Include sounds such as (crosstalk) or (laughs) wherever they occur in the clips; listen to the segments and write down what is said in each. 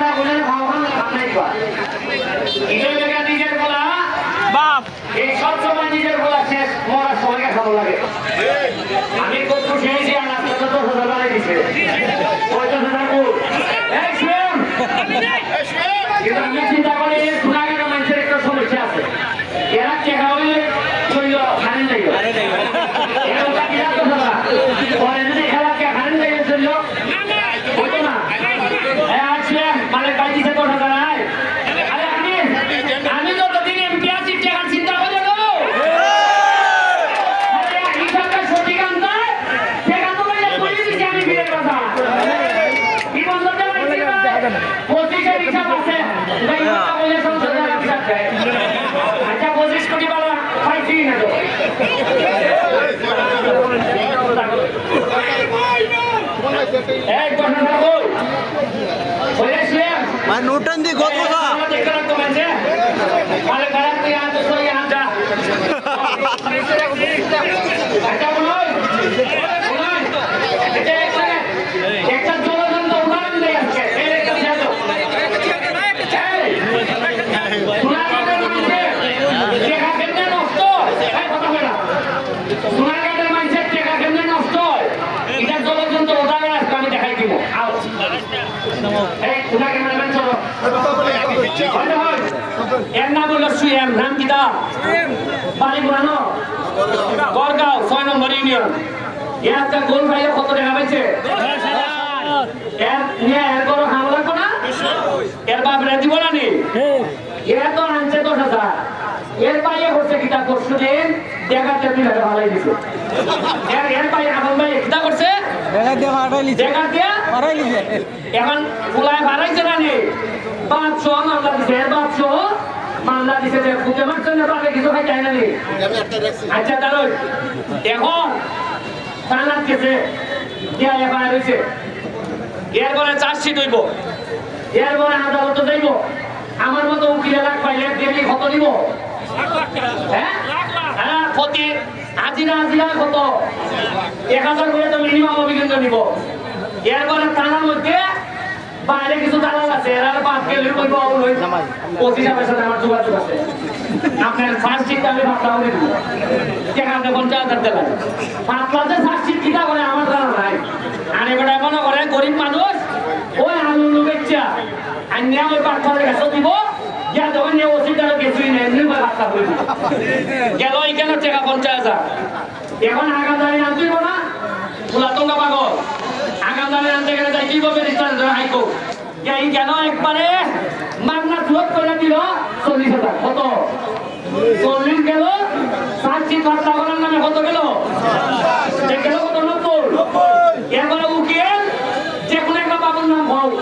নাই নিজের জায়গা নিজের বলা। বাপ। এই সব সময় নিজের বলা শেষ। মরার সময়কে খাব লাগে। আমি খুব খুশি আর আপনার তো দশ হাজার দিছে। পঞ্চাশ হাজার কোট। কিন্তু আমি চিন্তা করি সোনাগাঁও মানুষের একটা সমস্যা আছে। এরা টেকা হইলে চলল খানি নাই এরা ওটা কি জানতো না পরে যদি খেলা কে খানি নাই চলল হতো না এ আসলে মানে কাজ দিতে দশ হাজার আয় আরে আমি আমি যতদিন এমপি আছি টেকা চিন্তা করে দেবো আরে হিসাবটা সঠিক আনতায় টেকা তো ভাই তুই দিছি আমি ফিরে কথা কি বন্ধ দেওয়া পঁচিশের হিসাব আছে। দেয় আচ্ছা পঁচিশ কোটি বাংলা পাইছি না তো? কথা মানে গত কথা (laughs) দেখতে রাখতো মাঝে ভালো খারাপ তুই আনতে সই আনটা আচ্ছা বলুন বলুন এটা একটা একটা জলদন্ত উদাহরণ দেয় আজকে এই একটা ছেড়ে দাও এই, সোনারগাঁয়ের মানুষে টেকা কেমনে নষ্ট হয়? এই কথা বলে না। সোনারগাঁয়ের মানুষের টেকা কেমনে নষ্ট হয়? এটার জলদন্ত উদাহরণ আজকে আমি দেখাই দিব আও এই তোমার ক্যামেরাম্যান চলো হয় হয় এর নাম হলো সুয়েম নাম কি দা বাড়ি পুরানো গড়গাঁও ছয় নম্বর ইউনিয়ন। এর একটা গোল ভাইয়ের কত টাকা পাইছে এর নিয়ে এর কোনো হাম লাগবো এর বাপ রে দিব না? এর তো আনছে দশ হাজার বাইরে করছে কিতা পরশু দিন দেখাতে দিলে ভালোই দিছে। এর এর বাইরে আপন ভাই করছে? দেখা দিয়ে ফাটাই লিছে। দেখা দিয়া? ফাটাই লিছে। এখন ফুলায় বাড়াইছে না নি? পাঁচশো মামলা দিছে এর পাঁচশো মামলা দিছে যে বুঝে মারছে না পাবে কিছু খাই যায় না। নি আচ্ছা দাঁড়ো এখন থানার কেছে দিয়া এফআইআর হয়েছে এর পরে চার্জশিট হইব। এর পরে আদালতে যাইব। আমার মতো উকিলে লাখ পাইলে দেখলি কত নিব। হ্যাঁ ক্ষতি আজিরা আজিরা কত এক হাজার করে তো মিনিমাম অভিজ্ঞতা নিব এরপরে থানার মধ্যে বাইরে কিছু আছে এরা পাঁচ গেলে কইব ওই পঁচিশ ফার্স্ট সিটটা আমি হবে আপনি পঞ্চাশ হাজার দিলেন সাত লাখের ফার্স্ট সিট কিনা করে আমার জানা নাই আর এবার মনে করে গরিব মানুষ ওই আলু বেচা আন্যা ওই পাঁচটার কাছে দিব যা যখন ওষুধ বাচ্চা হইব গেল এখানে টাকা পঞ্চাশ এখন আগাম দাঁড়িয়ে আনতেই না? পুরাতনটা পাগল। আগাম দাঁড়িয়ে আনতে গেলে তাই কি করবে হাইকোর্ট এই কেন একবারে মাগনা সুযোগ করে দিল চল্লিশ হাজার। কত? চল্লিশ গেল? সাতটি খরচা করার নামে কত গেল? গেল কত? নব্বই। এরপরে উকিল, যে কোনো একটা বাবুর নাম হোক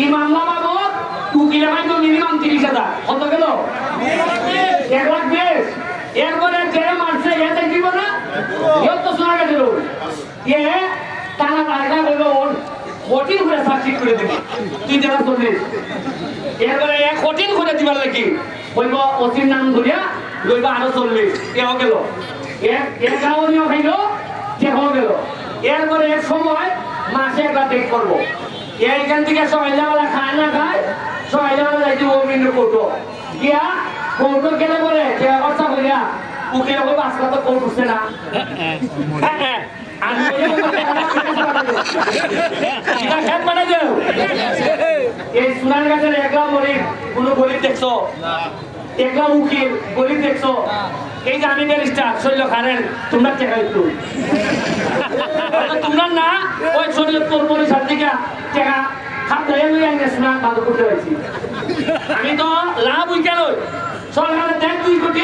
ই মামলা বাবু উকিলে হয়তো মিনিমাম তিরিশ হাজার। কত গেল এক লাখ বিশ এরপরে যে মারছে এতে দিব না এও তো শোনা গেছিল এ টানা টাকা বলব ওর কঠিন করে সাকসিড করে দিবি। তুই যারা চল্লিশ এরপরে এক কঠিন করে দিবার লাগি। বলব অসির নাম ধরিয়া লইবা আরও চল্লিশ। এও গেল। এক গাঁও খাইল কেহ গেল। এরপরে এক সময় মাসে একটা ডেট করব। এইখান থেকে সকালবেলা খায় না খায়, সকালবেলা যাইতে অরবিন্দ কৌটো। গিয়া কৌটো গেলে বলে, যে অবস্থা করিয়া উকিল হবে আজকে তো কৌট উঠছে না এই সোনার গাছের কোন তোমরা টেকা একটু? তোমরা না, ওই শরীয়তপুর পরিষদ থেকে টেকা খাতে লই আইনে সোনা ভালো করতে পারছি আমি তো লাভ উইকে লই সরকারের দেখ দুই কোটি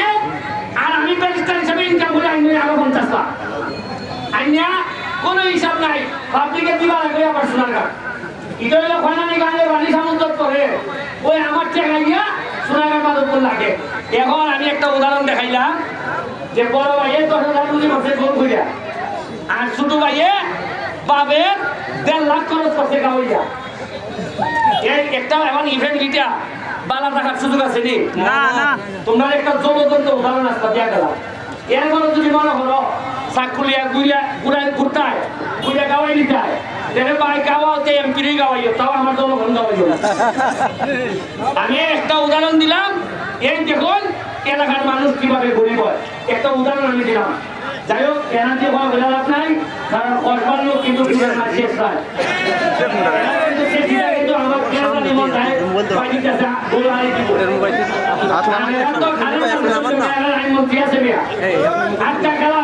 আর আমি ব্যারিস্টার হিসাবে ইনকাম করে আইনে আরও পঞ্চাশ লাখ আইনা কোনো হিসাব নাই। পাবলিকে দিবা লাগবে আবার সোনার গাছ এটা হলো ফাইনালি গানে বাণী সামন্তত করে ওই আমার টাকা গিয়া সোনাগার মাদকপুর লাগে। এখন আমি একটা উদাহরণ দেখাইলাম যে বড় ভাইয়ের দশ হাজার পুঁজি মাসে গোল করিয়া আর ছোট ভাইয়ে বাবের দেড় লাখ খরচ করছে গাওয়াইয়া একটা এখন ইভেন্ট গিটা বালা টাকার সুযোগ আছে নি? না না। তোমরা একটা জলদন্ত উদাহরণ আসতে দিয়া গেলাম। এরপরে যদি মনে করো চাকুলিয়া গুড়িয়া গুড়ায় গাওয়াই নিতায় তেরে ভাই গাওয়াতে গাওয়াইও তাও আমার জনগণ গাওয়াইও না। আমি একটা উদাহরণ দিলাম এই দেখুন এলাকার মানুষ কীভাবে গরিব হয় একটা উদাহরণ আমি দিলাম যাই হোক এনার্জি হওয়া বেলা লাভ নাই কারণ কসবার লোক কিন্তু টুরের মাছ শেষ হয় হয়ে যায় মিয়া আটটা খেলা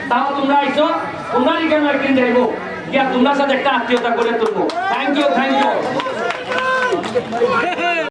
তাও তোমরা আইছো, তোমরা কেন একদিন যাইবো? গিয়া তোমরা সাথে একটা আত্মীয়তা করে তুলবো। Thank you thank you